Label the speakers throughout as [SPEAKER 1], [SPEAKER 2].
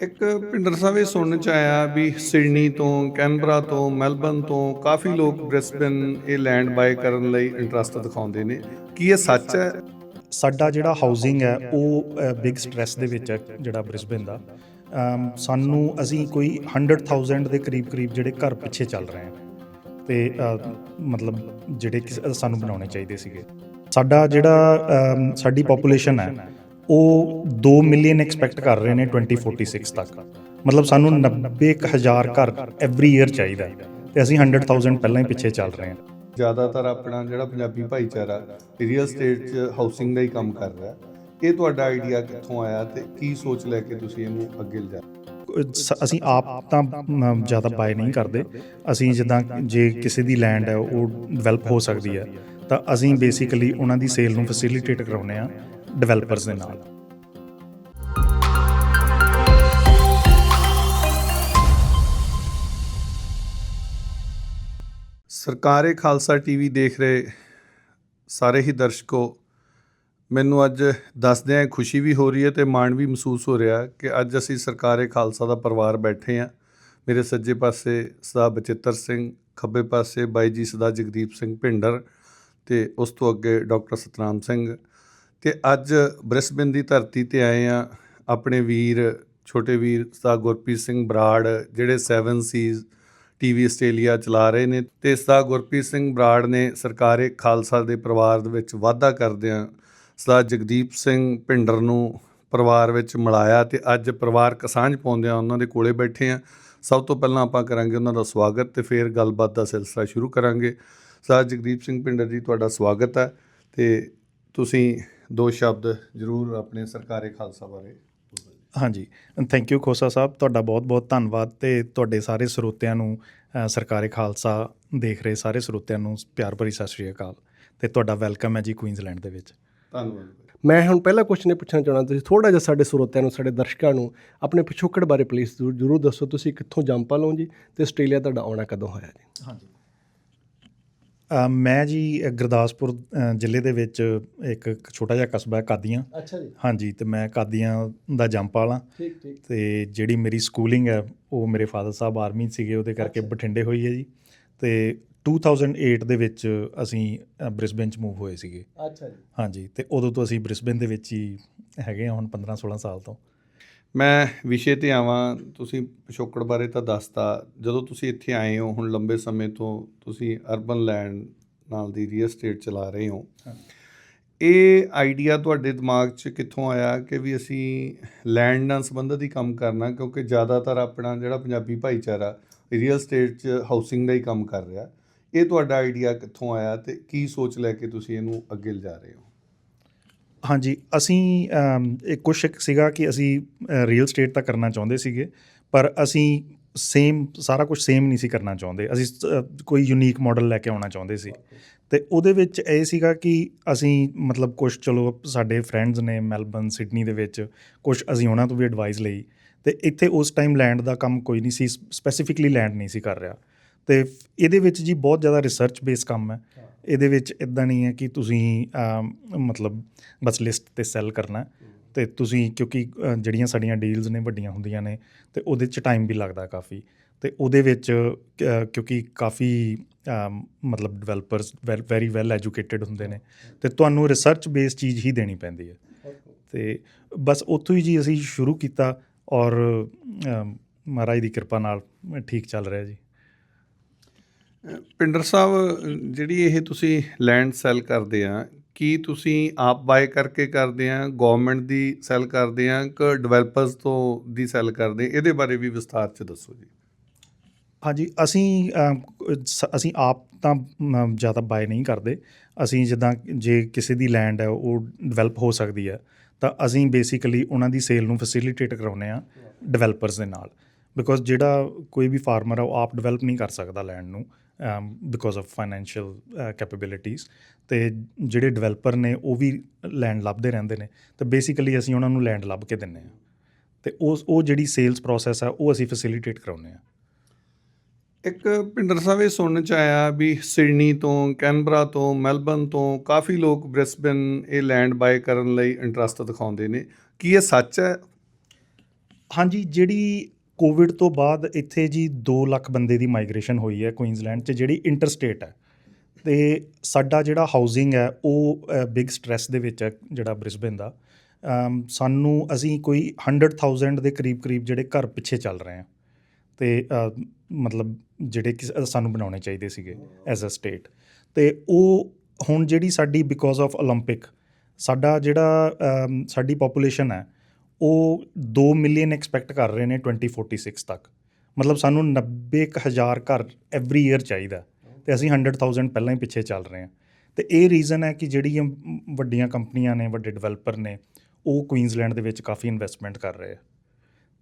[SPEAKER 1] ਇੱਕ ਭਿੰਡਰ ਸਾਹਿਬ ਇਹ ਸੁਣਨ ਚ ਆਇਆ ਵੀ ਸਿਡਨੀ ਤੋਂ, ਕੈਨਬਰਾ ਤੋਂ ਮੈਲਬਨ ਤੋਂ ਕਾਫੀ ਲੋਕ ਬ੍ਰਿਸਬਨ ਇਹ ਲੈਂਡ ਬਾਏ ਕਰਨ ਲਈ ਇੰਟਰਸਟ ਦਿਖਾਉਂਦੇ ਨੇ। ਕੀ ਇਹ ਸੱਚ ਹੈ?
[SPEAKER 2] ਸਾਡਾ ਜਿਹੜਾ ਹਾਊਸਿੰਗ ਹੈ, ਉਹ ਬਿਗ ਸਟ੍ਰੈਸ ਦੇ ਵਿੱਚ ਹੈ ਜਿਹੜਾ ਬ੍ਰਿਸਬਨ ਦਾ। ਸਾਨੂੰ ਅਸੀਂ ਕੋਈ 100000 ਦੇ ਕਰੀਬ ਕਰੀਬ ਜਿਹੜੇ ਘਰ ਪਿੱਛੇ ਚੱਲ ਰਹੇ ਹਾਂ ਤੇ ਮਤਲਬ ਜਿਹੜੇ ਕਿਸ- ਸਾਨੂੰ ਬਣਾਉਣੇ ਚਾਹੀਦੇ ਸੀਗੇ। ਸਾਡਾ ਜਿਹੜਾ ਸਾਡੀ ਪੋਪੂਲੇਸ਼ਨ ਹੈ ਉਹ 2 ਮਿਲੀਅਨ ਐਕਸਪੈਕਟ ਕਰ ਰਹੇ ਨੇ 2046 ਤੱਕ। ਮਤਲਬ ਸਾਨੂੰ 90000 ਘਰ ਐਵਰੀ ਈਅਰ ਚਾਹੀਦਾ ਤੇ ਅਸੀਂ 100000 ਪਹਿਲਾਂ ਹੀ ਪਿੱਛੇ ਚੱਲ ਰਹੇ ਹਾਂ।
[SPEAKER 1] ਜ਼ਿਆਦਾਤਰ ਆਪਣਾ ਜਿਹੜਾ ਪੰਜਾਬੀ ਭਾਈਚਾਰਾ ਰੀਅਲ ਸਟੇਟ 'ਚ ਹਾਊਸਿੰਗ ਦਾ ਹੀ ਕੰਮ ਕਰ ਰਿਹਾ। ਇਹ ਤੁਹਾਡਾ ਆਈਡੀਆ ਕਿੱਥੋਂ ਆਇਆ ਤੇ ਕੀ ਸੋਚ ਲੈ ਕੇ ਤੁਸੀਂ ਇਹਨੂੰ ਅੱਗੇ ਲਿਜਾ
[SPEAKER 2] ਅਸੀਂ ਆਪ ਤਾਂ ਜ਼ਿਆਦਾ ਬਾਏ ਨਹੀਂ ਕਰਦੇ। ਅਸੀਂ ਜਿੱਦਾਂ ਜੇ ਕਿਸੇ ਦੀ ਲੈਂਡ ਹੈ ਉਹ ਡਿਵੈਲਪ ਹੋ ਸਕਦੀ ਹੈ ਤਾਂ ਅਸੀਂ ਬੇਸਿਕਲੀ ਉਹਨਾਂ ਦੀ ਸੇਲ ਨੂੰ ਫੈਸਿਲਿਟੇਟ ਕਰਾਉਂਦੇ ਆ ਡਿਵੈਲਪਰਸ ਦੇ ਨਾਲ।
[SPEAKER 1] ਸਰਕਾਰੇ ਖਾਲਸਾ ਟੀਵੀ ਦੇਖ ਰਹੇ ਸਾਰੇ ਹੀ ਦਰਸ਼ਕੋ, ਮੈਨੂੰ ਅੱਜ ਦੱਸਦਿਆਂ ਖੁਸ਼ੀ ਵੀ ਹੋ ਰਹੀ ਹੈ ਤੇ ਮਾਣ ਵੀ ਮਹਿਸੂਸ ਹੋ ਰਿਹਾ ਕਿ ਅੱਜ ਅਸੀਂ ਸਰਕਾਰੇ ਖਾਲਸਾ ਦਾ ਪਰਿਵਾਰ ਬੈਠੇ ਹਾਂ। ਮੇਰੇ ਸੱਜੇ ਪਾਸੇ ਸਦਾ ਬਚਿੱਤਰ ਸਿੰਘ, ਖੱਬੇ ਪਾਸੇ ਬਾਈ ਜੀ ਸਦਾ ਜਗਦੀਪ ਸਿੰਘ ਭਿੰਡਰ ਤੇ ਉਸ ਤੋਂ ਅੱਗੇ ਡਾਕਟਰ ਸਤਨਾਮ ਸਿੰਘ ਤੇ ਅੱਜ ਬ੍ਰਿਸਬਨ ਦੀ ਧਰਤੀ ਤੇ ਆਏ ਆ ਆਪਣੇ ਵੀਰ, ਛੋਟੇ ਵੀਰ ਸਾ ਗੁਰਪ੍ਰੀਤ ਸਿੰਘ ਬਰਾੜ, ਜਿਹੜੇ 7 ਸੀਜ਼ ਟੀਵੀ ਆਸਟ੍ਰੇਲੀਆ ਚਲਾ ਰਹੇ ਨੇ ਤੇ ਸਦਾ ਗੁਰਪ੍ਰੀਤ ਸਿੰਘ ਬਰਾੜ ਨੇ ਸਰਕਾਰੇ ਖਾਲਸਾ ਦੇ ਪਰਿਵਾਰ ਦੇ ਵਿੱਚ ਵਾਅਦਾ ਕਰਦਿਆਂ ਸਦਾ ਜਗਦੀਪ ਸਿੰਘ ਭਿੰਡਰ ਨੂੰ ਪਰਿਵਾਰ ਵਿੱਚ ਮਿਲਾਇਆ ਤੇ ਅੱਜ ਪਰਿਵਾਰਕ ਸਾਂਝ ਪਾਉਂਦਿਆਂ ਉਹਨਾਂ ਦੇ ਕੋਲੇ ਬੈਠੇ ਆ ਸਭ ਤੋਂ ਪਹਿਲਾਂ ਆਪਾਂ ਕਰਾਂਗੇ ਉਹਨਾਂ ਦਾ ਸਵਾਗਤ ਤੇ ਫਿਰ ਗੱਲਬਾਤ ਦਾ ਸਿਲਸਿਲਾ ਸ਼ੁਰੂ ਕਰਾਂਗੇ। ਸਦਾ ਜਗਦੀਪ ਸਿੰਘ ਭਿੰਡਰ ਜੀ, ਤੁਹਾਡਾ ਸਵਾਗਤ ਹੈ ਤੇ ਤੁਸੀਂ ਦੋ ਸ਼ਬਦ ਜ਼ਰੂਰ ਆਪਣੇ ਸਰਕਾਰੇ ਖਾਲਸਾ ਬਾਰੇ
[SPEAKER 2] ਹਾਂਜੀ। ਥੈਂਕ ਯੂ ਖੋਸਾ ਸਾਹਿਬ ਤੁਹਾਡਾ ਬਹੁਤ-ਬਹੁਤ ਧੰਨਵਾਦ ਤੇ ਤੁਹਾਡੇ ਸਾਰੇ ਸਰੋਤਿਆਂ ਨੂੰ ਸਰਕਾਰੇ ਖਾਲਸਾ ਦੇਖ ਰਹੇ ਸਾਰੇ ਸਰੋਤਿਆਂ ਨੂੰ ਪਿਆਰ ਭਰੀ ਸਤਿ ਸ਼੍ਰੀ ਅਕਾਲ ਤੇ ਤੁਹਾਡਾ ਵੈਲਕਮ ਹੈ ਜੀ ਕੁਈਨਜ਼ਲੈਂਡ ਦੇ ਵਿੱਚ।
[SPEAKER 1] ਧੰਨਵਾਦ
[SPEAKER 3] ਮੈਂ ਹੁਣ ਪਹਿਲਾ ਕੁਐਸਚਨ ਪੁੱਛਣਾ ਚਾਹੁੰਦਾ ਤੁਸੀਂ ਥੋੜਾ ਜਿਹਾ ਸਾਡੇ ਸਰੋਤਿਆਂ ਨੂੰ ਸਾਡੇ ਦਰਸ਼ਕਾਂ ਨੂੰ ਆਪਣੇ ਪਿਛੋਕੜ ਬਾਰੇ ਪਲੀਜ਼ ਜ਼ਰੂਰ ਦੱਸੋ ਤੁਸੀਂ ਕਿੱਥੋਂ ਜੰਮ ਲਓ ਜੀ ਤੇ ਆਸਟ੍ਰੇਲੀਆ ਤੁਹਾਡਾ ਆਉਣਾ ਕਦੋਂ ਹੋਇਆ ਜੀ?
[SPEAKER 2] ਹਾਂਜੀ। ਮੈਂ ਜੀ ਗੁਰਦਾਸਪੁਰ ਜ਼ਿਲ੍ਹੇ ਦੇ ਵਿੱਚ ਇੱਕ ਛੋਟਾ ਜਿਹਾ ਕਸਬਾ ਹੈ ਕਾਦੀਆਂ।
[SPEAKER 3] ਅੱਛਾ ਜੀ।
[SPEAKER 2] ਹਾਂਜੀ ਤੇ ਮੈਂ ਕਾਦੀਆਂ ਦਾ ਜੰਪਾਲ ਹਾਂ।
[SPEAKER 3] ਠੀਕ ਠੀਕ।
[SPEAKER 2] ਤੇ ਜਿਹੜੀ ਮੇਰੀ ਸਕੂਲਿੰਗ ਹੈ ਉਹ ਮੇਰੇ ਫਾਦਰ ਸਾਹਿਬ ਆਰਮੀ ਸੀਗੇ ਉਹਦੇ ਕਰਕੇ ਬਠਿੰਡੇ ਹੋਈ ਹੈ ਜੀ। ਤੇ 2008 ਦੇ ਵਿੱਚ ਅਸੀਂ ਬ੍ਰਿਸਬਨ 'ਚ ਮੂਵ ਹੋਏ ਸੀਗੇ।
[SPEAKER 3] ਅੱਛਾ ਜੀ।
[SPEAKER 2] ਹਾਂਜੀ ਤੇ ਉਦੋਂ ਤੋਂ ਅਸੀਂ ਬ੍ਰਿਸਬਨ ਦੇ ਵਿੱਚ ਹੀ ਹੈਗੇ ਹਾਂ ਹੁਣ 15 16 ਸਾਲ ਤੋਂ।
[SPEAKER 1] ਮੈਂ ਵਿਸ਼ੇ ਤੇ ਆਵਾਂ ਤੁਸੀਂ ਪਿਛੋਕੜ ਬਾਰੇ ਤਾਂ ਦੱਸਤਾ। ਜਦੋਂ ਤੁਸੀਂ ਇੱਥੇ ਆਏ ਹੋ ਹੁਣ ਲੰਬੇ ਸਮੇਂ ਤੋਂ ਤੁਸੀਂ ਅਰਬਨ ਲੈਂਡ ਨਾਲ ਦੀ ਰੀਅਲ ਸਟੇਟ ਚਲਾ ਰਹੇ ਹੋ। ਇਹ ਆਈਡੀਆ ਤੁਹਾਡੇ ਦਿਮਾਗ 'ਚ ਕਿੱਥੋਂ ਆਇਆ ਕਿ ਵੀ ਅਸੀਂ ਲੈਂਡ ਨਾਲ ਸੰਬੰਧਿਤ ਹੀ ਕੰਮ ਕਰਨਾ? ਕਿਉਂਕਿ ਜ਼ਿਆਦਾਤਰ ਆਪਣਾ ਜਿਹੜਾ ਪੰਜਾਬੀ ਭਾਈਚਾਰਾ ਰੀਅਲ ਸਟੇਟ 'ਚ ਹਾਊਸਿੰਗ ਦਾ ਹੀ ਕੰਮ ਕਰ ਰਿਹਾ। ਇਹ ਤੁਹਾਡਾ ਆਈਡੀਆ ਕਿੱਥੋਂ ਆਇਆ ਤੇ ਕੀ ਸੋਚ ਲੈ ਕੇ ਤੁਸੀਂ ਇਹਨੂੰ ਅੱਗੇ ਲਿਜਾ ਰਹੇ ਹੋ?
[SPEAKER 2] ਹਾਂਜੀ ਅਸੀਂ ਅਮ, ਇਹ ਕੁਛ ਇੱਕ ਸੀਗਾ ਕਿ ਅਸੀਂ ਰੀਅਲ ਸਟੇਟ ਤਾਂ ਕਰਨਾ ਚਾਹੁੰਦੇ ਸੀਗੇ ਪਰ ਅਸੀਂ ਸੇਮ ਸਾਰਾ ਕੁਝ ਸੇਮ ਨਹੀਂ ਸੀ ਕਰਨਾ ਚਾਹੁੰਦੇ। ਅਸੀਂ ਕੋਈ ਯੂਨੀਕ ਮਾਡਲ ਲੈ ਕੇ ਆਉਣਾ ਚਾਹੁੰਦੇ ਸੀ। ਤੇ ਉਹਦੇ ਵਿੱਚ ਇਹ ਸੀਗਾ ਕਿ ਅਸੀਂ ਮਤਲਬ ਕੁਝ ਚਲੋ ਸਾਡੇ ਫਰੈਂਡਸ ਨੇ ਮੈਲਬਨ ਸਿਡਨੀ ਦੇ ਵਿੱਚ ਕੁਝ ਅਸੀਂ ਉਹਨਾਂ ਤੋਂ ਵੀ ਐਡਵਾਈਸ ਲਈ। ਤੇ ਇੱਥੇ ਉਸ ਟਾਈਮ ਲੈਂਡ ਦਾ ਕੰਮ ਕੋਈ ਨਹੀਂ ਸੀ ਸਪੈਸੀਫਿਕਲੀ ਲੈਂਡ ਨਹੀਂ ਸੀ ਕਰ ਰਿਹਾ। ਤੇ ਇਹਦੇ ਵਿੱਚ ਜੀ ਬਹੁਤ ਜ਼ਿਆਦਾ ਰਿਸਰਚ ਬੇਸ ਕੰਮ ਹੈ। ਇਹਦੇ ਵਿੱਚ ਇਦਾਂ ਨਹੀਂ ਹੈ ਕਿ ਤੁਸੀਂ ਮਤਲਬ ਬਸ ਲਿਸਟ ਤੇ ਸੈੱਲ ਕਰਨਾ। ਹੈ। ਤੇ ਤੁਸੀਂ, ਕਿਉਂਕਿ ਜਿਹੜੀਆਂ ਸਾਡੀਆਂ ਡੀਲਸ ਨੇ, ਵੱਡੀਆਂ ਹੁੰਦੀਆਂ ਨੇ, ਤੇ ਉਹਦੇ ਚ ਟਾਈਮ ਵੀ ਲੱਗਦਾ ਕਾਫੀ। ਤੇ ਉਹਦੇ ਵਿੱਚ ਕਿਉਂਕਿ ਕਾਫੀ ਮਤਲਬ ਡਿਵੈਲਪਰਸ ਵੈਰੀ ਵੈਲ ਐਜੂਕੇਟਿਡ ਹੁੰਦੇ ਨੇ। ਤੇ ਤੁਹਾਨੂੰ ਰਿਸਰਚ ਬੇਸ ਚੀਜ਼ ਹੀ ਦੇਣੀ ਪੈਂਦੀ ਹੈ। ਤੇ ਬਸ ਉੱਥੋਂ ਹੀ ਜੀ ਅਸੀਂ ਸ਼ੁਰੂ ਕੀਤਾ ਔਰ ਮਹਾਰਾਜ ਦੀ ਕਿਰਪਾ ਨਾਲ ਠੀਕ ਚੱਲ ਰਿਹਾ ਜੀ।
[SPEAKER 1] ਪਿੰਡਰ ਸਾਹਿਬ, ਜਿਹੜੀ ਇਹ ਤੁਸੀਂ ਲੈਂਡ ਸੈਲ ਕਰਦੇ ਆ, ਕੀ ਤੁਸੀਂ ਆਪ ਬਾਏ ਕਰਕੇ ਕਰਦੇ ਆ ਗਵਰਨਮੈਂਟ ਦੀ ਸੈਲ ਕਰਦੇ ਆ, ਕਿ ਡਿਵੈਲਪਰਸ ਤੋਂ ਦੀ ਸੈਲ ਕਰਦੇ? ਇਹਦੇ ਬਾਰੇ ਵੀ ਵਿਸਥਾਰ ਚ ਦੱਸੋ ਜੀ।
[SPEAKER 2] ਹਾਂਜੀ, ਅਸੀਂ ਅਸੀਂ ਆਪ ਤਾਂ ਜ਼ਿਆਦਾ ਬਾਏ ਨਹੀਂ ਕਰਦੇ। ਅਸੀਂ ਜਿੱਦਾਂ ਜੇ ਕਿਸੇ ਦੀ ਲੈਂਡ ਹੈ, ਉਹ ਡਿਵੈਲਪ ਹੋ ਸਕਦੀ ਹੈ, ਤਾਂ ਅਸੀਂ ਬੇਸਿਕਲੀ ਉਹਨਾਂ ਦੀ ਸੇਲ ਨੂੰ ਫੈਸਿਲਿਟੇਟ ਕਰਾਉਂਦੇ ਆ ਡਿਵੈਲਪਰਸ ਦੇ ਨਾਲ। ਬਿਕੋਜ਼ ਜਿਹੜਾ ਕੋਈ ਵੀ ਫਾਰਮਰ ਆ, ਉਹ ਆਪ ਡਿਵੈਲਪ ਨਹੀਂ ਕਰ ਸਕਦਾ ਲੈਂਡ ਨੂੰ। ਬਿਕੋਜ਼ ਆਫ ਫਾਈਨੈਂਸ਼ੀਅਲ ਕੈਪੇਬਿਲਿਟੀਜ਼ ਤੇ ਜਿਹੜੇ ਡਿਵੈਲਪਰ ਨੇ ਉਹ ਵੀ ਲੈਂਡ ਲੱਭਦੇ ਰਹਿੰਦੇ ਨੇ। ਤੇ ਬੇਸਿਕਲੀ ਅਸੀਂ ਉਹਨਾਂ ਨੂੰ ਲੈਂਡ ਲੱਭ ਕੇ ਦਿੰਨੇ ਆ। ਤੇ ਉਸ ਉਹ ਜਿਹੜੀ ਸੇਲਸ ਪ੍ਰੋਸੈਸ ਹੈ ਉਹ ਅਸੀਂ ਫੈਸਿਲਿਟੇਟ ਕਰਾਉਂਦੇ ਆ।
[SPEAKER 1] ਇੱਕ ਪਿੰਡਰ ਸਾਹਿਬ ਇਹ ਸੁਣਨ ਚ ਆਇਆ ਵੀ ਸਿਡਨੀ ਤੋਂ ਕੈਨਬਰਾ ਤੋਂ ਮੈਲਬਨ ਤੋਂ ਕਾਫੀ ਲੋਕ ਬ੍ਰਿਸਬਨ ਇਹ ਲੈਂਡ ਬਾਏ ਕਰਨ ਲਈ ਇੰਟਰਸਟ ਦਿਖਾਉਂਦੇ ਨੇ। ਕੀ ਇਹ ਸੱਚ ਹੈ?
[SPEAKER 2] ਹਾਂਜੀ ਜਿਹੜੀ ਕੋਵਿਡ ਤੋਂ ਬਾਅਦ ਇੱਥੇ ਜੀ 2 ਲੱਖ ਬੰਦੇ ਦੀ ਮਾਈਗ੍ਰੇਸ਼ਨ ਹੋਈ ਹੈ ਕੁਈਨਜ਼ਲੈਂਡ 'ਚ ਜਿਹੜੀ ਇੰਟਰਸਟੇਟ ਹੈ ਤੇ ਸਾਡਾ ਜਿਹੜਾ ਹਾਊਸਿੰਗ ਹੈ ਉਹ ਬਿਗ ਸਟ੍ਰੈਸ ਦੇ ਵਿੱਚ ਹੈ ਜਿਹੜਾ ਬ੍ਰਿਸਬਨ ਦਾ ਅਮ, ਸਾਨੂੰ ਅਸੀਂ ਕੋਈ 100000 ਦੇ ਕਰੀਬ ਕਰੀਬ ਜਿਹੜੇ ਘਰ ਪਿੱਛੇ ਚੱਲ ਰਹੇ ਹਾਂ ਤੇ ਅ, ਮਤਲਬ ਜਿਹੜੇ ਕਿ ਸਾਨੂੰ ਬਣਾਉਣੇ ਚਾਹੀਦੇ ਸੀਗੇ ਐਜ਼ ਅ ਸਟੇਟ ਤੇ ਉਹ ਹੁਣ ਜਿਹੜੀ ਸਾਡੀ ਬਿਕੋਜ਼ ਆਫ 올림픽 ਸਾਡਾ ਜਿਹੜਾ ਅਮ, ਸਾਡੀ ਪੋਪੂਲੇਸ਼ਨ ਹੈ ਉਹ 2 ਮਿਲੀਅਨ ਐਕਸਪੈਕਟ ਕਰ ਰਹੇ ਨੇ 2046 ਤੱਕ। ਮਤਲਬ ਸਾਨੂੰ 90 ਕੁ ਹਜ਼ਾਰ ਘਰ ਐਵਰੀ ਈਅਰ ਚਾਹੀਦਾ ਤੇ ਅਸੀਂ 100000 ਪਹਿਲਾਂ ਹੀ ਪਿੱਛੇ ਚੱਲ ਰਹੇ ਹਾਂ। ਤੇ ਇਹ ਰੀਜ਼ਨ ਹੈ ਕਿ ਜਿਹੜੀਆਂ ਮ, ਵੱਡੀਆਂ ਕੰਪਨੀਆਂ ਨੇ ਵੱਡੇ ਡਿਵੈਲਪਰ ਨੇ ਉਹ ਕੁਈਨਜ਼ਲੈਂਡ ਦੇ ਵਿੱਚ ਕਾਫੀ ਇਨਵੈਸਟਮੈਂਟ ਕਰ ਰਹੇ ਆ।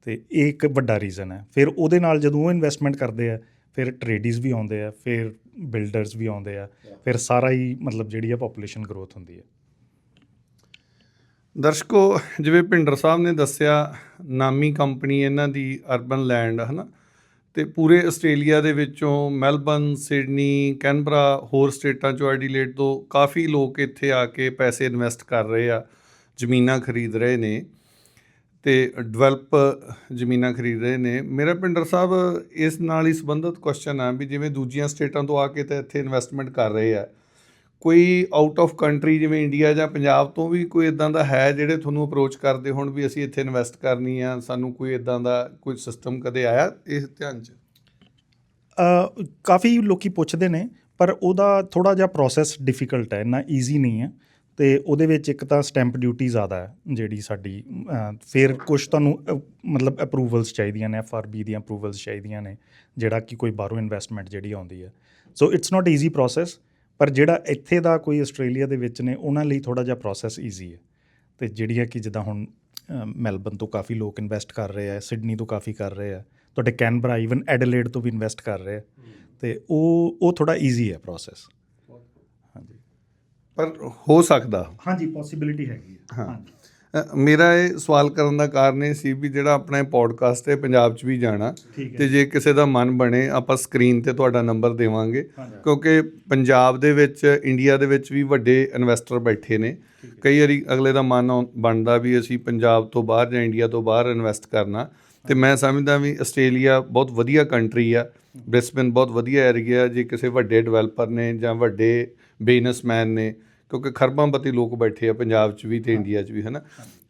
[SPEAKER 2] ਤੇ ਇਹ ਇੱਕ ਵੱਡਾ ਰੀਜ਼ਨ ਹੈ। ਫਿਰ ਉਹਦੇ ਨਾਲ ਜਦੋਂ ਉਹ ਇਨਵੈਸਟਮੈਂਟ ਕਰਦੇ ਆ ਫਿਰ ਟਰੇਡੀਜ਼ ਵੀ ਆਉਂਦੇ ਆ ਫਿਰ ਬਿਲਡਰਸ ਵੀ ਆਉਂਦੇ ਆ ਫਿਰ ਸਾਰਾ ਹੀ ਮਤਲਬ ਜਿਹੜੀ ਆ ਪੋਪੂਲੇਸ਼ਨ ਗਰੋਥ ਹੁੰਦੀ ਹੈ
[SPEAKER 1] ਦਰਸ਼ਕੋ, ਜਿਵੇਂ ਭਿੰਡਰ ਸਾਹਿਬ ਨੇ ਦੱਸਿਆ, ਨਾਮੀ ਕੰਪਨੀ ਇਹਨਾਂ ਦੀ ਅਰਬਨ ਲੈਂਡ, ਹਨਾ? ਤੇ ਪੂਰੇ ਆਸਟ੍ਰੇਲੀਆ ਦੇ ਵਿੱਚੋਂ ਮੈਲਬਨ ਸਿਡਨੀ, ਕੈਨਬਰਾ ਹੋਰ ਸਟੇਟਾਂ ਚੋਂ ਐਡੀਲੇਡ ਤੋਂ ਕਾਫੀ ਲੋਕ ਇੱਥੇ ਆ ਕੇ ਪੈਸੇ ਇਨਵੈਸਟ ਕਰ ਰਹੇ ਆ, ਜ਼ਮੀਨਾਂ ਖਰੀਦ ਰਹੇ ਨੇ ਤੇ ਡਿਵੈਲਪ ਜ਼ਮੀਨਾਂ ਖਰੀਦ ਰਹੇ ਨੇ। ਮੇਰਾ ਭਿੰਡਰ ਸਾਹਿਬ, ਇਸ ਨਾਲ ਹੀ ਸੰਬੰਧਿਤ ਕੁਐਸਚਨ ਆ ਵੀ ਜਿਵੇਂ ਦੂਜੀਆਂ ਸਟੇਟਾਂ ਤੋਂ ਆ ਕੇ ਤਾਂ ਇੱਥੇ ਇਨਵੈਸਟਮੈਂਟ ਕਰ ਰਹੇ ਆ। ਕੋਈ ਆਊਟ ਆਫ ਕੰਟਰੀ ਜਿਵੇਂ ਇੰਡੀਆ ਜਾਂ ਪੰਜਾਬ ਤੋਂ ਵੀ ਕੋਈ ਇਦਾਂ ਦਾ ਹੈ ਜਿਹੜੇ ਤੁਹਾਨੂੰ ਅਪਰੋਚ ਕਰਦੇ ਹੋਣ ਵੀ ਅਸੀਂ ਇੱਥੇ ਇਨਵੈਸਟ ਕਰਨੀ ਆ ਸਾਨੂੰ ਕੋਈ ਇਦਾਂ ਦਾ ਕੋਈ ਸਿਸਟਮ ਕਦੇ ਆਇਆ ਇਸ ਧਿਆਨ 'ਚ?
[SPEAKER 2] ਕਾਫੀ ਲੋਕੀ ਪੁੱਛਦੇ ਨੇ ਪਰ ਉਹਦਾ ਥੋੜਾ ਜਿਹਾ ਪ੍ਰੋਸੈਸ ਡਿਫਿਕਲਟ ਹੈ ਇੰਨਾ ਈਜ਼ੀ ਨਹੀਂ ਹੈ। ਤੇ ਉਹਦੇ ਵਿੱਚ ਇੱਕ ਤਾਂ ਸਟੈਂਪ ਡਿਊਟੀ ਜ਼ਿਆਦਾ ਹੈ ਜਿਹੜੀ ਸਾਡੀ ਫਿਰ ਕੁਝ ਤੁਹਾਨੂੰ ਅ, ਮਤਲਬ ਅਪਰੂਵਲਸ ਚਾਹੀਦੀਆਂ ਨੇ ਐਫਆਰਬੀ ਦੀਆਂ ਅਪਰੂਵਲਸ ਚਾਹੀਦੀਆਂ ਨੇ ਜਿਹੜਾ ਕਿ ਕੋਈ ਬਾਹਰੋਂ ਇਨਵੈਸਟਮੈਂਟ ਜਿਹੜੀ ਆਉਂਦੀ ਹੈ। So it's not easy process ਪਰ ਜਿਹੜਾ ਇੱਥੇ ਦਾ ਕੋਈ ਆਸਟ੍ਰੇਲੀਆ ਦੇ ਵਿੱਚ ਨੇ ਉਹਨਾਂ ਲਈ ਥੋੜਾ ਜਿਹਾ ਪ੍ਰੋਸੈਸ ਈਜ਼ੀ ਹੈ। ਤੇ ਜਿਹੜੀ ਹੈ ਕਿ ਜਿੱਦਾਂ ਹੁਣ ਮੈਲਬਨ ਤੋਂ ਕਾਫੀ ਲੋਕ ਇਨਵੈਸਟ ਕਰ ਰਹੇ ਆ ਸਿਡਨੀ ਤੋਂ ਕਾਫੀ ਕਰ ਰਹੇ ਆ ਤੁਹਾਡੇ ਕੈਨਬਰਾ ਇਵਨ ਐਡਲੇਡ ਤੋਂ ਵੀ ਇਨਵੈਸਟ ਕਰ ਰਹੇ ਆ। ਤੇ ਉਹ ਉਹ ਥੋੜਾ ਈਜ਼ੀ ਹੈ ਪ੍ਰੋਸੈਸ ਹਾਂਜੀ।
[SPEAKER 1] ਪਰ ਹੋ ਸਕਦਾ।
[SPEAKER 2] ਹਾਂਜੀ ਪੋਸਿਬਿਲਿਟੀ ਹੈਗੀ ਹੈ।
[SPEAKER 1] ਹਾਂ। ਮੇਰਾ ਇਹ ਸਵਾਲ ਕਰਨ ਦਾ ਕਾਰਨ ਇਹ ਸੀ ਵੀ ਜਿਹੜਾ ਆਪਣਾ ਪੋਡਕਾਸਟ ਹੈ ਪੰਜਾਬ 'ਚ ਵੀ ਜਾਣਾ। ਤੇ ਜੇ ਕਿਸੇ ਦਾ ਮਨ ਬਣੇ ਆਪਾਂ ਸਕਰੀਨ ਤੇ ਤੁਹਾਡਾ ਨੰਬਰ ਦੇਵਾਂਗੇ। ਕਿਉਂਕਿ ਪੰਜਾਬ ਦੇ ਵਿੱਚ ਇੰਡੀਆ ਦੇ ਵਿੱਚ ਵੀ ਵੱਡੇ ਇਨਵੈਸਟਰ ਬੈਠੇ ਨੇ। ਕਈ ਵਾਰੀ ਅਗਲੇ ਦਾ ਮਨ ਬਣਦਾ ਵੀ ਅਸੀਂ ਪੰਜਾਬ ਤੋਂ ਬਾਹਰ ਜਾਂ ਇੰਡੀਆ ਤੋਂ ਬਾਹਰ ਇਨਵੈਸਟ ਕਰਨਾ। ਤੇ ਮੈਂ ਸਮਝਦਾ ਵੀ ਆਸਟ੍ਰੇਲੀਆ ਬਹੁਤ ਵਧੀਆ ਕੰਟਰੀ ਆ। ਬ੍ਰਿਸਬਨ ਬਹੁਤ ਵਧੀਆ ਏਰੀਆ ਜੇ ਕਿਸੇ ਵੱਡੇ ਡਿਵੈਲਪਰ ਨੇ ਜਾਂ ਵੱਡੇ ਬਿਜ਼ਨਸਮੈਨ ਨੇ ਕਿਉਂਕਿ ਖਰਬਾਂਪਤੀ ਲੋਕ ਬੈਠੇ ਆ ਪੰਜਾਬ 'ਚ ਵੀ ਤੇ ਇੰਡੀਆ 'ਚ ਵੀ ਹਨਾ?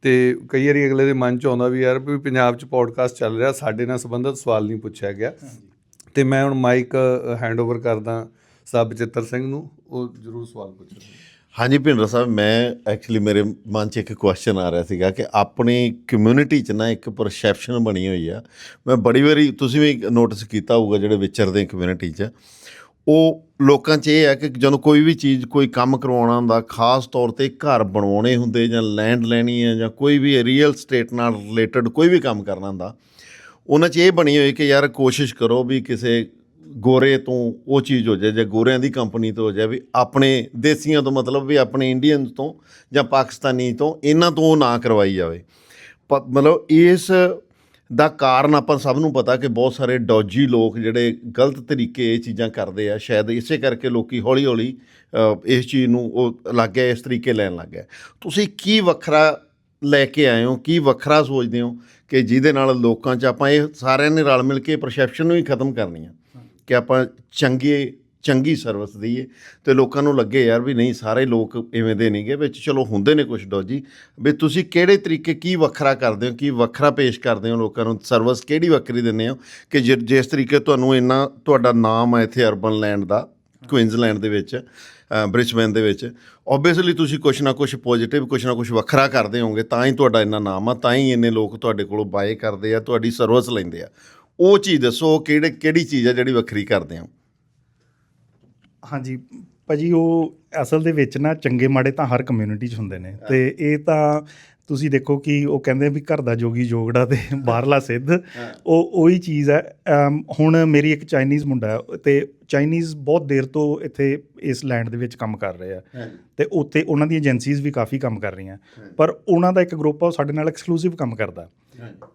[SPEAKER 1] ਤੇ ਕਈ ਵਾਰੀ ਅਗਲੇ ਦੇ ਮਨ 'ਚ ਆਉਂਦਾ ਵੀ ਯਾਰ ਵੀ ਪੰਜਾਬ 'ਚ ਪੋਡਕਾਸਟ ਚੱਲ ਰਿਹਾ ਸਾਡੇ ਨਾਲ ਸੰਬੰਧਿਤ ਸਵਾਲ ਨਹੀਂ ਪੁੱਛਿਆ ਗਿਆ। ਤੇ ਮੈਂ ਹੁਣ ਮਾਈਕ ਹੈਂਡਓਵਰ ਕਰਦਾ ਸਬ ਚਿੱਤਰ ਸਿੰਘ ਨੂੰ ਉਹ ਜ਼ਰੂਰ ਸਵਾਲ ਪੁੱਛਣ।
[SPEAKER 4] ਹਾਂਜੀ ਭਿੰਦਰ ਸਾਹਿਬ ਮੈਂ ਐਕਚੁਅਲੀ ਮੇਰੇ ਮਨ 'ਚ ਇੱਕ ਕੁਐਸਚਨ ਆ ਰਿਹਾ ਸੀਗਾ ਕਿ ਆਪਣੀ ਕਮਿਊਨਿਟੀ 'ਚ ਨਾ ਇੱਕ ਪਰਸੈਪਸ਼ਨ ਬਣੀ ਹੋਈ ਆ। ਮੈਂ ਬੜੀ ਵਾਰੀ ਤੁਸੀਂ ਵੀ ਨੋਟਿਸ ਕੀਤਾ ਹੋਊਗਾ ਜਿਹੜੇ ਵਿਚਰਦੇ ਕਮਿਊਨਿਟੀ 'ਚ। ਉਹ ਲੋਕਾਂ 'ਚ ਇਹ ਹੈ ਕਿ ਜਦੋਂ ਕੋਈ ਵੀ ਚੀਜ਼, ਕੋਈ ਕੰਮ ਕਰਵਾਉਣਾ ਹੁੰਦਾ, ਖਾਸ ਤੌਰ ਤੇ ਘਰ ਬਣਾਉਣੇ ਹੁੰਦੇ ਜਾਂ ਲੈਂਡ ਲੈਣੀ ਹੈ ਜਾਂ ਕੋਈ ਵੀ ਰੀਅਲ ਸਟੇਟ ਨਾਲ ਰਿਲੇਟਡ ਕੋਈ ਵੀ ਕੰਮ ਕਰਨਾ ਹੁੰਦਾ, ਉਹਨਾਂ 'ਚ ਇਹ ਬਣੀ ਹੋਈ ਕਿ ਯਾਰ ਕੋਸ਼ਿਸ਼ ਕਰੋ ਵੀ ਕਿਸੇ ਗੋਰੇ ਤੋਂ ਉਹ ਚੀਜ਼ ਹੋ ਜਾਏ ਜਾਂ ਗੋਰਿਆਂ ਦੀ ਕੰਪਨੀ ਤੋਂ ਹੋ ਜਾਏ ਵੀ ਆਪਣੇ ਦੇਸੀਆਂ ਤੋਂ ਮਤਲਬ ਵੀ ਆਪਣੇ ਇੰਡੀਅਨ ਤੋਂ ਜਾਂ ਪਾਕਿਸਤਾਨੀ ਤੋਂ ਇਹਨਾਂ ਤੋਂ ਉਹ ਨਾ ਕਰਵਾਈ ਜਾਵੇ। ਪ- ਮਤਲਬ ਇਸ ਦਾ ਕਾਰਨ ਆਪਾਂ ਸਭ ਨੂੰ ਪਤਾ ਕਿ ਬਹੁਤ ਸਾਰੇ ਡੌਜੀ ਲੋਕ ਜਿਹੜੇ ਗਲਤ ਤਰੀਕੇ ਇਹ ਚੀਜ਼ਾਂ ਕਰਦੇ ਆ, ਸ਼ਾਇਦ ਇਸੇ ਕਰਕੇ ਲੋਕੀ ਹੌਲੀ ਹੌਲੀ ਇਸ ਚੀਜ਼ ਨੂੰ ਉਹ ਲੱਗ ਗਿਆ, ਇਸ ਤਰੀਕੇ ਲੈਣ ਲੱਗ ਗਿਆ। ਤੁਸੀਂ ਕੀ ਵੱਖਰਾ ਲੈ ਕੇ ਆਏ ਹੋ? ਕੀ ਵੱਖਰਾ ਸੋਚਦੇ ਹੋ ਕਿ ਜਿਹਦੇ ਨਾਲ ਲੋਕਾਂ 'ਚ ਆਪਾਂ ਇਹ ਸਾਰਿਆਂ ਨੇ ਰਲ ਮਿਲ ਕੇ ਪਰਸੈਪਸ਼ਨ ਨੂੰ ਹੀ ਖਤਮ ਕਰਨੀ ਆ? ਕਿ ਆਪਾਂ ਚੰਗੇ ਚੰਗੀ ਸਰਵਿਸ ਦਈਏ ਤੇ ਲੋਕਾਂ ਨੂੰ ਲੱਗੇ ਯਾਰ ਵੀ ਨਹੀਂ, ਸਾਰੇ ਲੋਕ ਇਵੇਂ ਦੇ ਨਹੀਂਗੇ ਵਿੱਚ ਚਲੋ ਹੁੰਦੇ ਨੇ ਕੁਝ ਡੋਜੀ। ਵੀ ਤੁਸੀਂ ਕਿਹੜੇ ਤਰੀਕੇ, ਕੀ ਵੱਖਰਾ ਕਰਦੇ ਹੋ, ਕੀ ਵੱਖਰਾ ਪੇਸ਼ ਕਰਦੇ ਹੋ ਲੋਕਾਂ ਨੂੰ? ਸਰਵਿਸ ਕਿਹੜੀ ਵੱਖਰੀ ਦਿੰਦੇ ਹੋ? ਕਿ ਜਿ- ਜਿਸ ਤਰੀਕੇ ਤੁਹਾਨੂੰ ਇੰਨਾ ਤੁਹਾਡਾ ਨਾਮ ਹੈ ਇੱਥੇ ਅਰਬਨ ਲੈਂਡ ਦਾ, ਕੁਇਨਜ਼ਲੈਂਡ ਦੇ ਵਿੱਚ ਬ੍ਰਿਸਬਨ ਦੇ ਵਿੱਚ। ਓਬਵੀਅਸਲੀ ਤੁਸੀਂ ਕੁਛ ਨਾ ਕੁਛ ਪੋਜ਼ਿਟਿਵ ਕੁਛ ਨਾ ਕੁਛ ਵੱਖਰਾ ਕਰਦੇ ਹੋਗੇ ਤਾਂ ਹੀ ਤੁਹਾਡਾ ਇੰਨਾ ਨਾਮ ਆ, ਤਾਂ ਹੀ ਇੰਨੇ ਲੋਕ ਤੁਹਾਡੇ ਕੋਲੋਂ ਬਾਏ ਕਰਦੇ ਆ, ਤੁਹਾਡੀ ਸਰਵਿਸ ਲੈਂਦੇ ਆ। ਉਹ ਚੀਜ਼ ਦੱਸੋ, ਉਹ ਕਿਹੜੇ, ਕਿਹੜੀ ਚੀਜ਼ ਆ ਜਿਹੜੀ ਵੱਖਰੀ ਕਰਦੇ ਹੋ?
[SPEAKER 2] ਹਾਂਜੀ ਭਾਜੀ ਉਹ ਅਸਲ ਦੇ ਵਿੱਚ ਨਾ ਚੰਗੇ ਮਾੜੇ ਤਾਂ ਹਰ ਕਮਿਊਨਿਟੀ 'ਚ ਹੁੰਦੇ ਨੇ ਤੇ ਇਹ ਤਾਂ ਤੁਸੀਂ ਦੇਖੋ ਕਿ ਉਹ ਕਹਿੰਦੇ ਵੀ ਘਰ ਦਾ ਜੋਗੀ ਜੋਗੜਾ ਤੇ ਬਾਹਰਲਾ ਸਿੱਧ। ਉਹ ਉਹੀ ਚੀਜ਼ ਹੈ। ਅਮ, ਹੁਣ ਮੇਰੀ ਇੱਕ ਚਾਈਨੀਜ਼ ਮੁੰਡਾ ਹੈ ਤੇ ਚਾਈਨੀਜ਼ ਬਹੁਤ ਦੇਰ ਤੋਂ ਇੱਥੇ ਇਸ ਲੈਂਡ ਦੇ ਵਿੱਚ ਕੰਮ ਕਰ ਰਹੇ ਆ ਤੇ ਉੱਥੇ ਉਹਨਾਂ ਦੀਆਂ ਏਜੰਸੀਜ਼ ਵੀ ਕਾਫੀ ਕੰਮ ਕਰ ਰਹੀਆਂ। ਪਰ ਉਹਨਾਂ ਦਾ ਇੱਕ ਗਰੁੱਪ ਆ ਉਹ ਸਾਡੇ ਨਾਲ ਐਕਸਕਲੂਸਿਵ ਕੰਮ ਕਰਦਾ।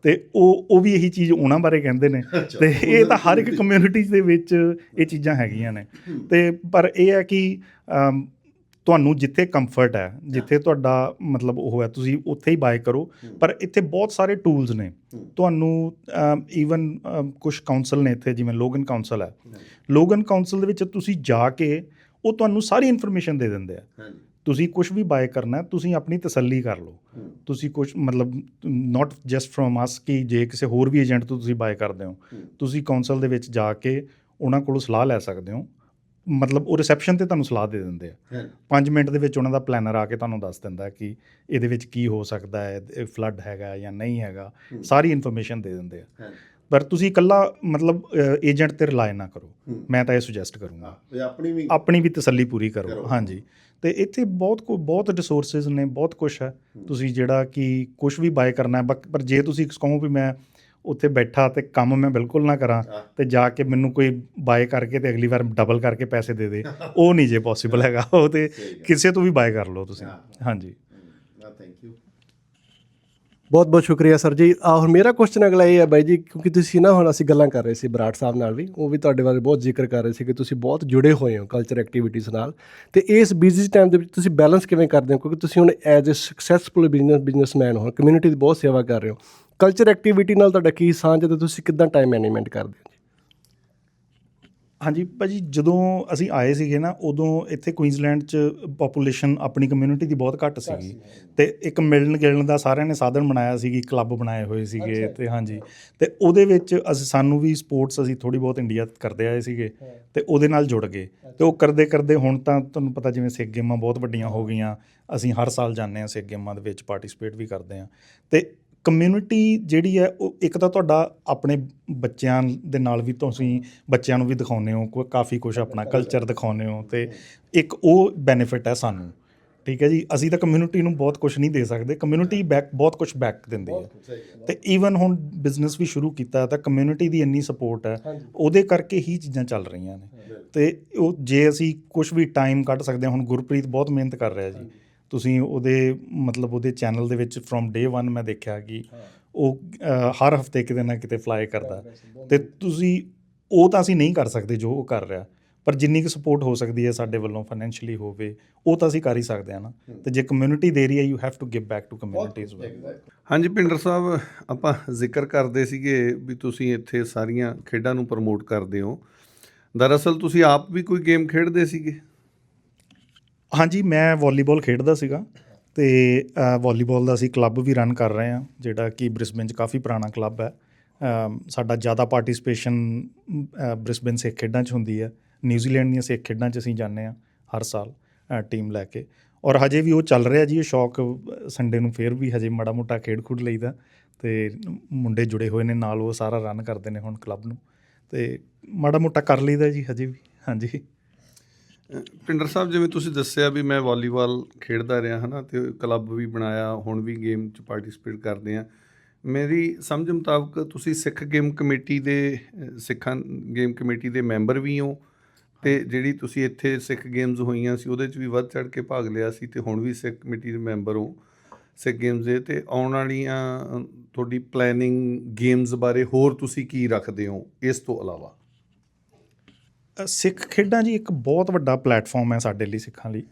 [SPEAKER 2] ਤੇ ਉਹ ਉਹ ਵੀ ਇਹੀ ਚੀਜ਼ ਉਹਨਾਂ ਬਾਰੇ ਕਹਿੰਦੇ ਨੇ। ਤੇ ਇਹ ਤਾਂ ਹਰ ਇੱਕ ਕਮਿਊਨਿਟੀ ਦੇ ਵਿੱਚ ਇਹ ਚੀਜ਼ਾਂ ਹੈਗੀਆਂ ਨੇ। ਤੇ ਪਰ ਇਹ ਹੈ ਕਿ ਤੁਹਾਨੂੰ ਜਿੱਥੇ ਕੰਫਰਟ ਹੈ ਜਿੱਥੇ ਤੁਹਾਡਾ ਮਤਲਬ ਉਹ ਹੈ ਤੁਸੀਂ ਉੱਥੇ ਹੀ ਬਾਏ ਕਰੋ। ਪਰ ਇੱਥੇ ਬਹੁਤ ਸਾਰੇ ਟੂਲਸ ਨੇ। ਤੁਹਾਨੂੰ ਈਵਨ ਕੁਝ ਕਾਉਂਸਲ ਨੇ ਇੱਥੇ ਜਿਵੇਂ ਲੋਗਨ ਕਾਉਂਸਲ ਹੈ। ਲੋਗਨ ਕਾਉਂਸਲ ਦੇ ਵਿੱਚ ਤੁਸੀਂ ਜਾ ਕੇ ਉਹ ਤੁਹਾਨੂੰ ਸਾਰੀ ਇਨਫੋਰਮੇਸ਼ਨ ਦੇ ਦਿੰਦੇ ਆ। ਤੁਸੀਂ ਕੁਝ ਵੀ ਬਾਏ ਕਰਨਾ ਤੁਸੀਂ ਆਪਣੀ ਤਸੱਲੀ ਕਰ ਲਓ। ਤੁਸੀਂ ਕੁਝ ਮਤਲਬ ਨਾਟ ਜਸਟ ਫਰੋਮ ਅਸ ਕਿ ਜੇ ਕਿਸੇ ਹੋਰ ਵੀ ਏਜੰਟ ਤੋਂ ਤੁਸੀਂ ਬਾਏ ਕਰਦੇ ਹੋ ਤੁਸੀਂ ਕਾਉਂਸਲ ਦੇ ਵਿੱਚ ਜਾ ਕੇ ਉਹਨਾਂ ਕੋਲੋਂ ਸਲਾਹ ਲੈ ਸਕਦੇ ਹੋ। ਮਤਲਬ ਉਹ ਰਿਸੈਪਸ਼ਨ ਤੇ ਤੁਹਾਨੂੰ ਸਲਾਹ ਦੇ ਦਿੰਦੇ ਆ। 5 ਮਿੰਟ ਦੇ ਵਿੱਚ ਉਹਨਾਂ ਦਾ ਪਲੈਨਰ ਆ ਕੇ ਤੁਹਾਨੂੰ ਦੱਸ ਦਿੰਦਾ ਕਿ ਇਹਦੇ ਵਿੱਚ ਕੀ ਹੋ ਸਕਦਾ ਹੈ ਫਲੱਡ ਹੈਗਾ ਜਾਂ ਨਹੀਂ ਹੈਗਾ ਸਾਰੀ ਇਨਫੋਰਮੇਸ਼ਨ ਦੇ ਦਿੰਦੇ ਆ। ਪਰ ਤੁਸੀਂ ਇਕੱਲਾ ਮਤਲਬ ਏਜੰਟ ਤੇ ਰਿਲਾਈ ਨਾ ਕਰੋ। ਮੈਂ ਤਾਂ ਇਹ ਸੁਜੈਸਟ ਕਰੂੰਗਾ।
[SPEAKER 4] ਆਪਣੀ ਵੀ
[SPEAKER 2] ਆਪਣੀ ਵੀ ਤਸੱਲੀ ਪੂਰੀ ਕਰੋ। ਹਾਂਜੀ। ਤੇ ਇੱਥੇ ਬਹੁਤ ਕੁ- ਬਹੁਤ ਰਿਸੋਰਸਸ ਨੇ ਬਹੁਤ ਕੁਝ ਹੈ। ਤੁਸੀਂ ਜਿਹੜਾ ਕਿ ਕੁਝ ਵੀ ਬਾਏ ਕਰਨਾ ਹੈ ਪਰ ਜੇ ਤੁਸੀਂ ਕਹੋ ਵੀ ਮੈਂ ਉੱਥੇ ਬੈਠਾ ਤੇ ਕੰਮ ਮੈਂ ਬਿਲਕੁਲ ਨਾ ਕਰਾਂ। ਤੇ ਜਾ ਕੇ ਮੈਨੂੰ ਕੋਈ ਬਾਏ ਕਰਕੇ ਤੇ ਅਗਲੀ ਵਾਰ ਡਬਲ ਕਰਕੇ ਪੈਸੇ ਦੇ ਦੇ ਉਹ ਨਹੀਂ ਜੇ ਪੋਸੀਬਲ ਹੈਗਾ। ਉਹ ਤੇ। ਕਿਸੇ ਤੋਂ ਵੀ ਬਾਏ ਕਰ ਲਓ ਤੁਸੀਂ। ਹਾਂਜੀ।
[SPEAKER 4] ਥੈਂਕ ਯੂ
[SPEAKER 3] ਬਹੁਤ ਬਹੁਤ ਸ਼ੁਕਰੀਆ ਸਰ ਜੀ। ਆ ਹੁਣ ਮੇਰਾ ਕੁਐਸਚਨ ਅਗਲਾ ਇਹ ਹੈ ਬਾਈ ਜੀ, ਕਿਉਂਕਿ ਤੁਸੀਂ ਨਾ ਹੁਣ ਅਸੀਂ ਗੱਲਾਂ ਕਰ ਰਹੇ ਸੀ ਬਰਾੜ ਸਾਹਿਬ ਨਾਲ ਵੀ, ਉਹ ਵੀ ਤੁਹਾਡੇ ਬਾਰੇ ਬਹੁਤ ਜ਼ਿਕਰ ਕਰ ਰਹੇ ਸੀ ਕਿ ਤੁਸੀਂ ਬਹੁਤ ਜੁੜੇ ਹੋਏ ਹੋ ਕਲਚਰ ਐਕਟੀਵਿਟੀਜ਼ ਨਾਲ। ਤੇ ਇਸ ਬਿਜ਼ੀ ਟਾਈਮ ਦੇ ਵਿੱਚ ਤੁਸੀਂ ਬੈਲੈਂਸ ਕਿਵੇਂ ਕਰਦੇ ਹੋ? ਕਿਉਂਕਿ ਤੁਸੀਂ ਹੁਣ as a successful business businessman ਹੋ ਕਮਿਊਨਿਟੀ ਦੀ ਬਹੁਤ ਸੇਵਾ ਕਰ ਰਹੇ ਹੋ। ਕਲਚਰ ਐਕਟੀਵਿਟੀ ਨਾਲ ਤੁਹਾਡਾ ਕੀ ਸਾਂਝ ਹੈ ਤੇ ਤੁਸੀਂ ਕਿੱਦਾਂ ਟਾਈਮ ਮੈਨੇਜਮੈਂਟ ਕਰਦੇ ਹੋ?
[SPEAKER 2] ਹਾਂਜੀ ਭਾਜੀ ਜਦੋਂ ਅਸੀਂ ਆਏ ਸੀਗੇ ਨਾ ਉਦੋਂ ਇੱਥੇ ਕੁਈਨਜ਼ਲੈਂਡ 'ਚ ਪੋਪੂਲੇਸ਼ਨ ਆਪਣੀ ਕਮਿਊਨਿਟੀ ਦੀ ਬਹੁਤ ਘੱਟ ਸੀਗੀ। ਤੇ ਇੱਕ ਮਿਲਣ ਗਿਲਣ ਦਾ ਸਾਰਿਆਂ ਨੇ ਸਾਧਨ ਬਣਾਇਆ ਸੀਗੀ ਕਲੱਬ ਬਣਾਏ ਹੋਏ ਸੀਗੇ ਤੇ ਹਾਂਜੀ। ਤੇ ਉਹਦੇ ਵਿੱਚ ਅਸੀਂ ਸਾਨੂੰ ਵੀ ਸਪੋਰਟਸ ਅਸੀਂ ਥੋੜੀ ਬਹੁਤ ਇੰਡੀਆ ਕਰਦੇ ਆਏ ਸੀਗੇ ਤੇ ਉਹਦੇ ਨਾਲ ਜੁੜ ਗਏ। ਤੇ ਉਹ ਕਰਦੇ ਕਰਦੇ ਹੁਣ ਤਾਂ ਤੁਹਾਨੂੰ ਪਤਾ ਜਿਵੇਂ ਸਿੱਖ ਗੇਮਾਂ ਬਹੁਤ ਵੱਡੀਆਂ ਹੋ ਗਈਆਂ ਅਸੀਂ ਹਰ ਸਾਲ ਜਾਂਦੇ ਹਾਂ ਸਿੱਖ ਗੇਮਾਂ ਦੇ ਵਿੱਚ ਪਾਰਟਿਸਿਪੇਟ ਵੀ ਕਰਦੇ ਹਾਂ। ਤੇ ਕਮਿਊਨਿਟੀ ਜਿਹੜੀ ਹੈ ਉਹ ਇੱਕ ਤਾਂ ਤੁਹਾਡਾ ਆਪਣੇ ਬੱਚਿਆਂ ਦੇ ਨਾਲ ਵੀ ਤੁਸੀਂ ਬੱਚਿਆਂ ਨੂੰ ਵੀ ਦਿਖਾਉਂਦੇ ਹੋ ਕੋਈ ਕਾਫੀ ਕੁਝ ਆਪਣਾ ਕਲਚਰ ਦਿਖਾਉਂਦੇ ਹੋ ਤੇ ਇੱਕ ਉਹ ਬੈਨੀਫਿਟ ਹੈ ਸਾਨੂੰ ਠੀਕ ਹੈ ਜੀ? ਅਸੀਂ ਤਾਂ ਕਮਿਊਨਿਟੀ ਨੂੰ ਬਹੁਤ ਕੁਝ ਨਹੀਂ ਦੇ ਸਕਦੇ ਕਮਿਊਨਿਟੀ ਬੈਕ ਬਹੁਤ ਕੁਝ ਬੈਕ ਦਿੰਦੀ ਹੈ। ਤੇ ਈਵਨ ਹੁਣ ਬਿਜ਼ਨਸ ਵੀ ਸ਼ੁਰੂ ਕੀਤਾ ਤਾਂ ਕਮਿਊਨਿਟੀ ਦੀ ਇੰਨੀ ਸਪੋਰਟ ਹੈ ਉਹਦੇ ਕਰਕੇ ਹੀ ਚੀਜ਼ਾਂ ਚੱਲ ਰਹੀਆਂ ਨੇ। ਤੇ ਉਹ ਜੇ ਅਸੀਂ ਕੁਝ ਵੀ ਟਾਈਮ ਕੱਢ ਸਕਦੇ ਹਾਂ ਹੁਣ ਗੁਰਪ੍ਰੀਤ ਬਹੁਤ ਮਿਹਨਤ ਕਰ ਰਿਹਾ ਜੀ। ਤੁਸੀਂ ਉਹਦੇ ਮਤਲਬ ਉਹਦੇ ਚੈਨਲ ਦੇ ਵਿੱਚ ਫਰੋਮ ਡੇ 1 ਮੈਂ ਦੇਖਿਆ ਕਿ ਉਹ ਹਰ ਹਫ਼ਤੇ ਕਿਤੇ ਨਾ ਕਿਤੇ ਫਲਾਈ ਕਰਦਾ। ਤੇ ਤੁਸੀਂ ਉਹ ਤਾਂ ਅਸੀਂ ਨਹੀਂ ਕਰ ਸਕਦੇ ਜੋ ਉਹ ਕਰ ਰਿਹਾ। ਪਰ ਜਿੰਨੀ ਕੁ ਸਪੋਰਟ ਹੋ ਸਕਦੀ ਹੈ ਸਾਡੇ ਵੱਲੋਂ ਫਾਈਨੈਂਸ਼ੀਅਲੀ ਹੋਵੇ ਉਹ ਤਾਂ ਅਸੀਂ ਕਰ ਹੀ ਸਕਦੇ ਹਾਂ ਨਾ। ਤੇ ਜੇ ਕਮਿਊਨਿਟੀ ਦੇ ਰਹੀ ਹੈ you have to give back to community as well
[SPEAKER 1] ਹਾਂਜੀ ਪਿੰਡਰ ਸਾਹਿਬ ਆਪਾਂ ਜ਼ਿਕਰ ਕਰਦੇ ਸੀਗੇ ਵੀ ਤੁਸੀਂ ਇੱਥੇ ਸਾਰੀਆਂ ਖੇਡਾਂ ਨੂੰ ਪ੍ਰਮੋਟ ਕਰਦੇ ਹੋ। ਦਰਅਸਲ ਤੁਸੀਂ ਆਪ ਵੀ ਕੋਈ ਗੇਮ ਖੇਡਦੇ ਸੀਗੇ?
[SPEAKER 2] ਹਾਂਜੀ ਮੈਂ ਵਾਲੀਬਾਲ ਖੇਡਦਾ ਸੀਗਾ ਤੇ ਅ, ਵਾਲੀਬਾਲ ਦਾ ਅਸੀਂ ਕਲੱਬ ਵੀ ਰਨ ਕਰ ਰਹੇ ਹਾਂ ਜਿਹੜਾ ਕਿ ਬ੍ਰਿਸਬਨ 'ਚ ਕਾਫੀ ਪੁਰਾਣਾ ਕਲੱਬ ਹੈ। ਸਾਡਾ ਜ਼ਿਆਦਾ ਪਾਰਟਿਸਿਪੇਸ਼ਨ ਬ੍ਰਿਸਬਨ ਸਿੱਖ ਖੇਡਾਂ 'ਚ ਹੁੰਦੀ ਹੈ। ਨਿਊਜ਼ੀਲੈਂਡ ਦੀਆਂ ਸਿੱਖ ਖੇਡਾਂ 'ਚ ਅਸੀਂ ਜਾਂਦੇ ਹਾਂ ਹਰ ਸਾਲ ਟੀਮ ਲੈ ਕੇ। ਔਰ ਹਜੇ ਵੀ ਉਹ ਚੱਲ ਰਿਹਾ ਜੀ ਇਹ ਸ਼ੌਕ ਸੰਡੇ ਨੂੰ ਫੇਰ ਵੀ ਹਜੇ ਮਾੜਾ ਮੋਟਾ ਖੇਡ ਖੁੱਡ ਲਈਦਾ। ਤੇ ਮੁੰਡੇ ਜੁੜੇ ਹੋਏ ਨੇ ਨਾਲ ਉਹ ਸਾਰਾ ਰਨ ਕਰਦੇ ਨੇ ਹੁਣ ਕਲੱਬ ਨੂੰ। ਤੇ ਮਾੜਾ ਮੋਟਾ ਕਰ ਲਈਦਾ ਜੀ ਹਜੇ ਵੀ ਹਾਂਜੀ।
[SPEAKER 1] ਪਿੰਡਰ ਸਾਹਿਬ ਜਿਵੇਂ ਤੁਸੀਂ ਦੱਸਿਆ ਵੀ ਮੈਂ ਵਾਲੀਬਾਲ ਖੇਡਦਾ ਰਿਹਾ ਹਨਾ ਤੇ ਕਲੱਬ ਵੀ ਬਣਾਇਆ ਹੁਣ ਵੀ ਗੇਮ 'ਚ ਪਾਰਟਿਸਿਪੇਟ ਕਰਦੇ ਆ ਮੇਰੀ ਸਮਝ ਮੁਤਾਬਕ ਤੁਸੀਂ ਸਿੱਖ ਗੇਮ ਕਮੇਟੀ ਦੇ ਸਿੱਖਾਂ ਗੇਮ ਕਮੇਟੀ ਦੇ ਮੈਂਬਰ ਵੀ ਹੋ ਤੇ ਜਿਹੜੀ ਤੁਸੀਂ ਇੱਥੇ ਸਿੱਖ ਗੇਮਸ ਹੋਈਆਂ ਸੀ ਉਹਦੇ 'ਚ ਵੀ ਵੱਧ ਚੜ ਕੇ ਭਾਗ ਲਿਆ ਸੀ ਤੇ ਹੁਣ ਵੀ ਸਿੱਖ ਕਮੇਟੀ ਦੇ ਮੈਂਬਰ ਹੋ ਸਿੱਖ ਗੇਮਸ ਦੇ ਤੇ ਆਉਣ ਵਾਲੀਆਂ ਤੁਹਾਡੀ ਪਲੈਨਿੰਗ ਗੇਮਸ ਬਾਰੇ ਹੋਰ ਤੁਸੀਂ ਕੀ ਰੱਖਦੇ ਹੋ ਇਸ ਤੋਂ ਇਲਾਵਾ?
[SPEAKER 2] ਸਿੱਖ ਖੇਡਾਂ ਜੀ ਇੱਕ ਬਹੁਤ ਵੱਡਾ ਪਲੇਟਫਾਰਮ ਹੈ ਸਾਡੇ ਲਈ ਸਿੱਖਾਂ ਲਈ।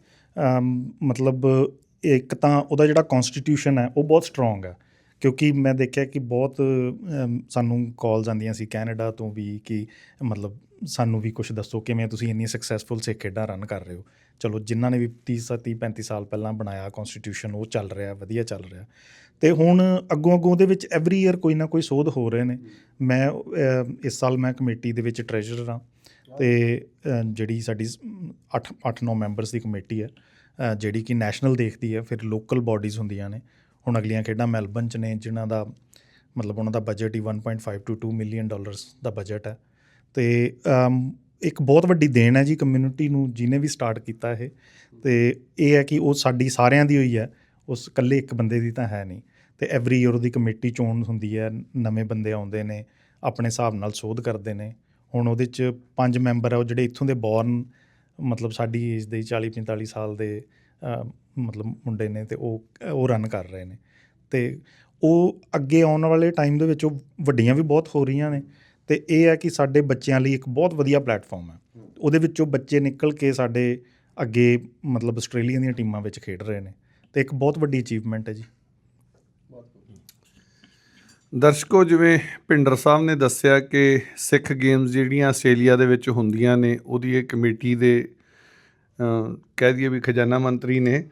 [SPEAKER 2] ਮਤਲਬ ਇੱਕ ਤਾਂ ਉਹਦਾ ਜਿਹੜਾ ਕਨਸਟੀਟਿਊਸ਼ਨ ਹੈ ਉਹ ਬਹੁਤ ਸਟਰੋਂਗ ਹੈ। ਕਿਉਂਕਿ ਮੈਂ ਦੇਖਿਆ ਕਿ ਬਹੁਤ ਸਾਨੂੰ ਕਾਲਸ ਆਉਂਦੀਆਂ ਸੀ ਕੈਨੇਡਾ ਤੋਂ ਵੀ ਕਿ ਮਤਲਬ ਸਾਨੂੰ ਵੀ ਕੁਝ ਦੱਸੋ ਕਿਵੇਂ ਤੁਸੀਂ ਇੰਨੀ ਸਕਸੈਸਫੁਲ ਸਿੱਖ ਖੇਡਾਂ ਰਨ ਕਰ ਰਹੇ ਹੋ। ਚਲੋ ਜਿਨ੍ਹਾਂ ਨੇ ਵੀ 30 30 35 ਸਾਲ ਪਹਿਲਾਂ ਬਣਾਇਆ ਕਨਸਟੀਟਿਊਸ਼ਨ ਉਹ ਚੱਲ ਰਿਹਾ, ਵਧੀਆ ਚੱਲ ਰਿਹਾ। ਤੇ ਹੁਣ ਅੱਗੋਂ ਅੱਗੋਂ ਦੇ ਵਿੱਚ ਐਵਰੀ ਈਅਰ ਕੋਈ ਨਾ ਕੋਈ ਸੋਧ ਹੋ ਰਹੇ ਨੇ। ਮੈਂ ਇਸ ਸਾਲ ਮੈਂ ਕਮੇਟੀ ਦੇ ਵਿੱਚ ਟ੍ਰੈਜਰਰ ਹਾਂ। ਤੇ ਜਿਹੜੀ ਸਾਡੀ 8 8-9 ਮੈਂਬਰਸ ਦੀ ਕਮੇਟੀ ਹੈ ਜਿਹੜੀ ਕਿ ਨੈਸ਼ਨਲ ਦੇਖਦੀ ਹੈ, ਫਿਰ ਲੋਕਲ ਬਾਡੀਜ਼ ਹੁੰਦੀਆਂ ਨੇ। ਹੁਣ ਅਗਲੀਆਂ ਖੇਡਾਂ ਮੈਲਬਨ ਚ ਨੇ, ਜਿਨ੍ਹਾਂ ਦਾ, ਮਤਲਬ ਉਹਨਾਂ ਦਾ ਬਜਟ ਹੀ 1.5 ਟੂ 2 ਮਿਲੀਅਨ ਡਾਲਰਸ ਦਾ ਬਜਟ ਹੈ। ਤੇ ਇੱਕ ਬਹੁਤ ਵੱਡੀ ਦੇਣ ਹੈ ਜੀ ਕਮਿਊਨਿਟੀ ਨੂੰ, ਜਿਹਨੇ ਵੀ ਸਟਾਰਟ ਕੀਤਾ ਇਹ। ਤੇ ਇਹ ਹੈ ਕਿ ਉਹ ਸਾਡੀ ਸਾਰਿਆਂ ਦੀ ਹੋਈ ਹੈ, ਉਸ ਇਕੱਲੇ ਇੱਕ ਬੰਦੇ ਦੀ ਤਾਂ ਹੈ ਨਹੀਂ। ਤੇ ਐਵਰੀ ਈਅਰ ਉਹਦੀ ਕਮੇਟੀ ਚੋਣ ਹੁੰਦੀ ਹੈ, ਨਵੇਂ ਬੰਦੇ ਆਉਂਦੇ ਨੇ, ਆਪਣੇ ਹਿਸਾਬ ਨਾਲ ਸੋਧ ਕਰਦੇ ਨੇ। ਹੁਣ ਉਹਦੇ ਚ ਪੰਜ ਮੈਂਬਰ ਆ, ਉਹ ਜਿਹੜੇ ਇੱਥੋਂ ਦੇ ਬੌਰਨ ਮਤਲਬ ਸਾਡੀ ਏਜ ਦੇ 40 45 ਸਾਲ ਦੇ ਮਤਲਬ ਮੁੰਡੇ ਨੇ ਤੇ ਉਹ ਉਹ ਰਨ ਕਰ ਰਹੇ ਨੇ। ਤੇ ਉਹ ਅੱਗੇ ਆਉਣ ਵਾਲੇ ਟਾਈਮ ਦੇ ਵਿੱਚ ਉਹ ਵੱਡੀਆਂ ਵੀ ਬਹੁਤ ਹੋ ਰਹੀਆਂ ਨੇ ਤੇ ਇਹ ਹੈ ਕਿ ਸਾਡੇ ਬੱਚਿਆਂ ਲਈ ਇੱਕ ਬਹੁਤ ਵਧੀਆ ਪਲੇਟਫਾਰਮ ਹੈ। ਉਹਦੇ ਵਿੱਚੋਂ ਬੱਚੇ ਨਿਕਲ ਕੇ ਸਾਡੇ ਅੱਗੇ, ਮਤਲਬ ਆਸਟ੍ਰੇਲੀਆ ਦੀਆਂ ਟੀਮਾਂ ਵਿੱਚ ਖੇਡ ਰਹੇ ਨੇ ਤੇ ਇੱਕ ਬਹੁਤ ਵੱਡੀ ਅਚੀਵਮੈਂਟ ਹੈ ਜੀ।
[SPEAKER 1] ਦਰਸ਼ਕੋ, ਜਿਵੇਂ ਭਿੰਡਰ ਸਾਹਿਬ ਨੇ ਦੱਸਿਆ ਕਿ ਸਿੱਖ ਗੇਮਸ ਜਿਹੜੀਆਂ ਆਸਟ੍ਰੇਲੀਆ ਦੇ ਵਿੱਚ ਹੁੰਦੀਆਂ ਨੇ, ਉਹਦੀ ਇਹ ਕਮੇਟੀ ਦੇ ਕਹਿ ਦਈਏ ਵੀ ਖਜ਼ਾਨਾ ਮੰਤਰੀ ਨੇ।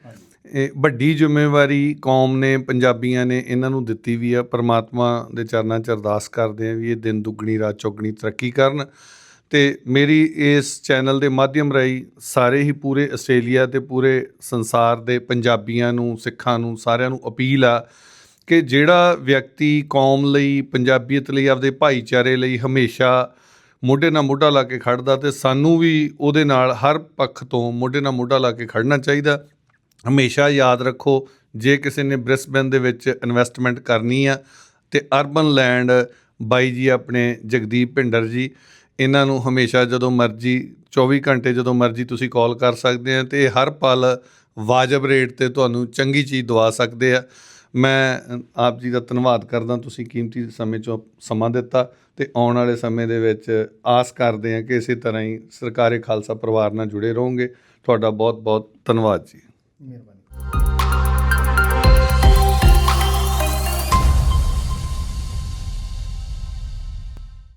[SPEAKER 1] ਇਹ ਵੱਡੀ ਜ਼ਿੰਮੇਵਾਰੀ ਕੌਮ ਨੇ, ਪੰਜਾਬੀਆਂ ਨੇ ਇਹਨਾਂ ਨੂੰ ਦਿੱਤੀ ਵੀ ਆ। ਪਰਮਾਤਮਾ ਦੇ ਚਰਨਾਂ 'ਚ ਅਰਦਾਸ ਕਰਦੇ ਆ ਵੀ ਇਹ ਦਿਨ ਦੁੱਗਣੀ, ਰਾਤ ਚੌਗਣੀ ਤਰੱਕੀ ਕਰਨ। ਤੇ ਮੇਰੀ ਇਸ ਚੈਨਲ ਦੇ ਮਾਧਿਅਮ ਰਾਹੀਂ ਸਾਰੇ ਹੀ ਪੂਰੇ ਆਸਟ੍ਰੇਲੀਆ ਤੇ ਪੂਰੇ ਸੰਸਾਰ ਦੇ ਪੰਜਾਬੀਆਂ ਨੂੰ, ਸਿੱਖਾਂ ਨੂੰ, ਸਾਰਿਆਂ ਨੂੰ ਅਪੀਲ ਆ ਕਿ ਜਿਹੜਾ ਵਿਅਕਤੀ ਕੌਮ ਲਈ, ਪੰਜਾਬੀਅਤ ਲਈ, ਆਪਦੇ ਭਾਈਚਾਰੇ ਲਈ ਹਮੇਸ਼ਾ ਮੋਢੇ ਨਾਲ ਮੋਢਾ ਲਾ ਕੇ ਖੜਦਾ ਤੇ ਸਾਨੂੰ ਵੀ ਉਹਦੇ ਨਾਲ ਹਰ ਪੱਖ ਤੋਂ ਮੋਢੇ ਨਾਲ ਮੋਢਾ ਲਾ ਕੇ ਖੜਨਾ ਚਾਹੀਦਾ। ਹਮੇਸ਼ਾ ਯਾਦ ਰੱਖੋ, ਜੇ ਕਿਸੇ ਨੇ ਬ੍ਰਿਸਬਨ ਦੇ ਵਿੱਚ ਇਨਵੈਸਟਮੈਂਟ ਕਰਨੀ ਆ, ਤੇ ਅਰਬਨ ਲੈਂਡ ਬਾਈ ਜੀ ਆਪਣੇ ਜਗਦੀਪ ਭਿੰਡਰ ਜੀ, ਇਹਨਾਂ ਨੂੰ ਹਮੇਸ਼ਾ ਜਦੋਂ ਮਰਜ਼ੀ 24 ਘੰਟੇ ਜਦੋਂ ਮਰਜ਼ੀ ਤੁਸੀਂ ਕਾਲ ਕਰ ਸਕਦੇ ਆ ਤੇ ਹਰ ਪਲ ਵਾਜਬ ਰੇਟ ਤੇ ਤੁਹਾਨੂੰ ਚੰਗੀ ਚੀਜ਼ ਦਵਾ ਸਕਦੇ ਆ। ਮੈਂ ਆਪ ਜੀ ਦਾ ਧੰਨਵਾਦ ਕਰਦਾ ਤੁਸੀਂ ਕੀਮਤੀ ਸਮੇਂ ਚੋਂ ਸਮਾਂ ਦਿੱਤਾ ਤੇ ਆਉਣ ਵਾਲੇ ਸਮੇਂ ਦੇ ਵਿੱਚ ਆਸ ਕਰਦੇ ਹਾਂ ਕਿ ਇਸੇ ਤਰ੍ਹਾਂ ਹੀ ਸਰਕਾਰੇ ਖਾਲਸਾ ਪਰਿਵਾਰ ਨਾਲ ਜੁੜੇ ਰਹੋਗੇ। ਤੁਹਾਡਾ ਬਹੁਤ ਬਹੁਤ ਧੰਨਵਾਦ ਜੀ।
[SPEAKER 2] ਮਿਹਰਬਾਨੀ।